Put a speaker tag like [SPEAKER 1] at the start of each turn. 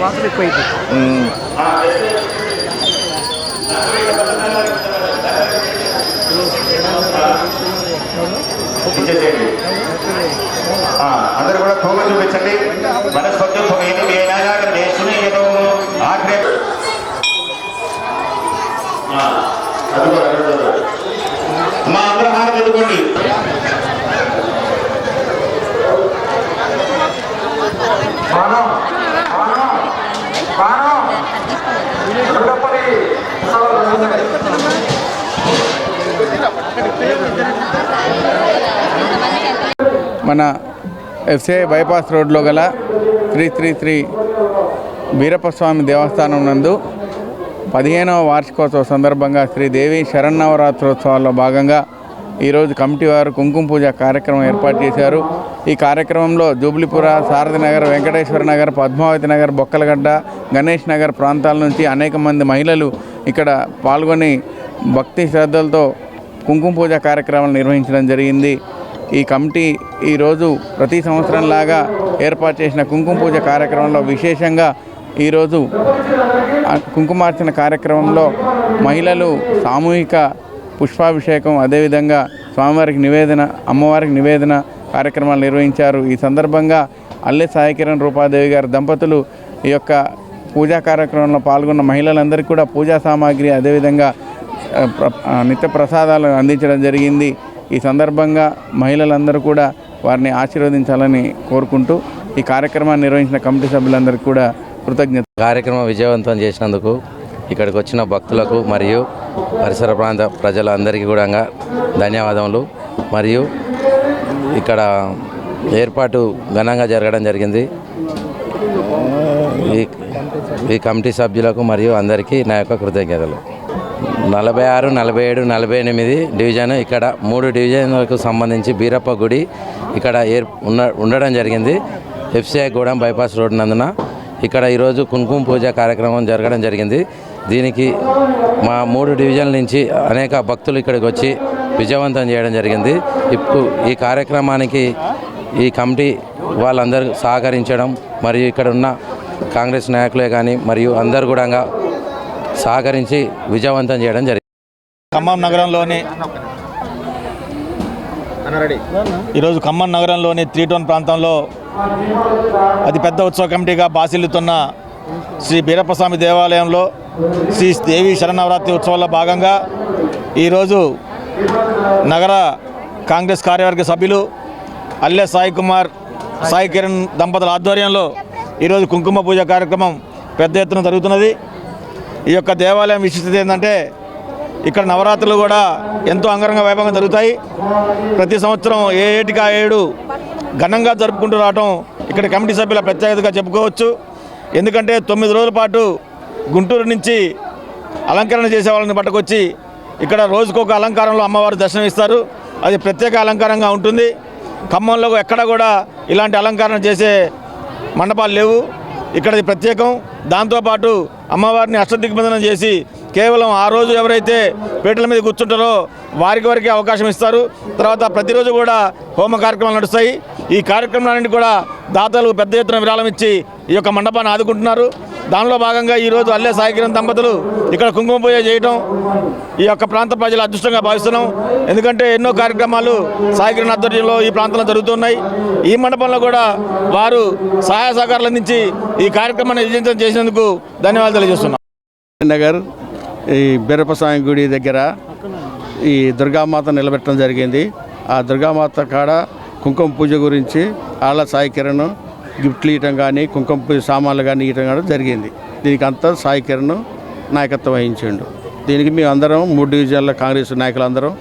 [SPEAKER 1] వాసన ఎక్కువ
[SPEAKER 2] అందరూ కూడా తోమ చూపించండి. మనస్పతి వేలాగా దేశం ఏదో ఆఖరి ఆ, అది కూడా, అది కూడా. మా అందరూ హారం చదువుకోండి
[SPEAKER 3] బాణం బాణం బాణం దుర్గపల్లి
[SPEAKER 4] మన ఎఫ్సిఐ బైపాస్ రోడ్లో గల త్రీ త్రీ త్రీ వీరప్పస్వామి దేవస్థానం నందు పదిహేనవ వార్షికోత్సవ సందర్భంగా శ్రీదేవి శరన్నవరాత్రోత్సవాల్లో భాగంగా ఈరోజు కమిటీ వారు కుంకుమ పూజ కార్యక్రమం ఏర్పాటు చేశారు. ఈ కార్యక్రమంలో జూబ్లీపుర సారథి నగర్ వెంకటేశ్వర నగర్ పద్మావతి నగర్ బొక్కలగడ్డ గణేష్ నగర్ ప్రాంతాల నుంచి అనేక మంది మహిళలు ఇక్కడ పాల్గొని భక్తి శ్రద్ధలతో కుంకుమ పూజ కార్యక్రమాలు నిర్వహించడం జరిగింది. ఈ కమిటీ ఈరోజు ప్రతి సంవత్సరం లాగా ఏర్పాటు చేసిన కుంకుమ పూజ కార్యక్రమంలో విశేషంగా ఈరోజు కుంకుమార్చన కార్యక్రమంలో మహిళలు సామూహిక పుష్పాభిషేకం అదేవిధంగా స్వామివారికి నివేదన అమ్మవారికి నివేదన కార్యక్రమాలు నిర్వహించారు. ఈ సందర్భంగా అల్లె సాయికిరణ్ రూపాదేవి గారి దంపతులు ఈ యొక్క పూజా కార్యక్రమంలో పాల్గొన్న మహిళలందరికీ కూడా పూజా సామాగ్రి అదేవిధంగా నిత్య ప్రసాదాలు అందించడం జరిగింది. ఈ సందర్భంగా మహిళలందరూ కూడా వారిని ఆశీర్వదించాలని కోరుకుంటూ ఈ కార్యక్రమాన్ని నిర్వహించిన కమిటీ సభ్యులందరికీ కూడా కృతజ్ఞత.
[SPEAKER 5] కార్యక్రమం విజయవంతం చేసినందుకు ఇక్కడికి వచ్చిన భక్తులకు మరియు పరిసర ప్రాంత ప్రజలందరికీ కూడా ధన్యవాదములు. మరియు ఇక్కడ ఏర్పాటు ఘనంగా జరగడం జరిగింది. ఈ ఈ కమిటీ సభ్యులకు మరియు అందరికీ నా యొక్క కృతజ్ఞతలు. నలభై ఆరు నలభై ఏడు నలభై ఎనిమిది డివిజన్ ఇక్కడ మూడు డివిజన్లకు సంబంధించి బీరప్ప గుడి ఇక్కడ ఏర్ ఉన్న ఉండడం జరిగింది. ఎఫ్సిఐ గూడెం బైపాస్ రోడ్ నందున ఇక్కడ ఈరోజు కుంకుమ పూజ కార్యక్రమం జరగడం జరిగింది. దీనికి మా మూడు డివిజన్ల నుంచి అనేక భక్తులు ఇక్కడికి వచ్చి విజయవంతం చేయడం జరిగింది. ఇప్పుడు ఈ కార్యక్రమానికి ఈ కమిటీ వాళ్ళందరూ సహకరించడం మరియు ఇక్కడ ఉన్న కాంగ్రెస్ నాయకులే కానీ మరియు అందరు కూడా సహకరించి విజయవంతం చేయడం జరిగింది.
[SPEAKER 6] ఖమ్మం నగరంలోని ఈరోజు ఖమ్మం నగరంలోని త్రీ టౌన్ ప్రాంతంలో అతిపెద్ద ఉత్సవ కమిటీగా బాసిల్లుతున్న శ్రీ బీరప్పస్వామి దేవాలయంలో శ్రీ దేవి శరణవరాత్రి ఉత్సవాల్లో భాగంగా ఈరోజు నగర కాంగ్రెస్ కార్యవర్గ సభ్యులు అల్లె సాయి కుమార్ సాయి కిరణ్ దంపతుల ఆధ్వర్యంలో ఈరోజు కుంకుమ పూజ కార్యక్రమం పెద్ద ఎత్తున జరుగుతున్నది. ఈ యొక్క దేవాలయం విశిష్టత ఏంటంటే ఇక్కడ నవరాత్రులు కూడా ఎంతో అంగరంగ వైభవంగా జరుగుతాయి. ప్రతి సంవత్సరం ఏ ఏటికి ఆ ఏడు ఘనంగా జరుపుకుంటూ రావటం ఇక్కడ కమిటీ సభ్యుల ప్రత్యేకతగా చెప్పుకోవచ్చు. ఎందుకంటే తొమ్మిది రోజుల పాటు గుంటూరు నుంచి అలంకరణ చేసే వాళ్ళని పట్టుకొచ్చి ఇక్కడ రోజుకొక అలంకారంలో అమ్మవారు దర్శనమిస్తారు. అది ప్రత్యేక అలంకారంగా ఉంటుంది. ఖమ్మంలో ఎక్కడ కూడా ఇలాంటి అలంకరణ చేసే మండపాలు లేవు. ఇక్కడది ప్రత్యేకం. దాంతోపాటు అమ్మవారిని అష్టదిగ్బంధనం చేసి కేవలం ఆ రోజు ఎవరైతే పీటల మీద కూర్చుంటారో వారికి వారికి అవకాశం ఇస్తారు. తర్వాత ప్రతిరోజు కూడా హోమ కార్యక్రమాలు నడుస్తాయి. ఈ కార్యక్రమాలన్నింటి కూడా దాతలు పెద్ద ఎత్తున విరాళం ఇచ్చి ఈ యొక్క మండపాన్ని ఆదుకుంటున్నారు. దానిలో భాగంగా ఈరోజు అల్లే సాయికిరణ్ దంపతులు ఇక్కడ కుంకుమ పూజ చేయటం ఈ యొక్క ప్రాంత ప్రజల అదృష్టంగా భావిస్తున్నాం. ఎందుకంటే ఎన్నో కార్యక్రమాలు సాయికిరణ్ ఆధ్వర్యంలో ఈ ప్రాంతంలో జరుగుతున్నాయి. ఈ మండపంలో కూడా వారు సహాయ సహకారాలు అందించి ఈ కార్యక్రమాన్ని విజయవంతం చేసినందుకు ధన్యవాదాలు తెలియజేస్తున్నాం.
[SPEAKER 7] నగర్ ఈ బీరపస్వామి గుడి దగ్గర ఈ దుర్గామాత నిలబెట్టడం జరిగింది. ఆ దుర్గామాత కాడ కుంకుమ పూజ గురించి ఆళ్ళ సాయి కిరణ్ గిఫ్ట్లు ఇవ్వటం కానీ కుంకుమ సామాన్లు కానీ ఇవ్వటం కానీ జరిగింది. దీనికి అంతా సాయి కిరణ్ నాయకత్వం వహించిండు. దీనికి మేము అందరం మూడు డివిజన్ల కాంగ్రెస్ నాయకులందరం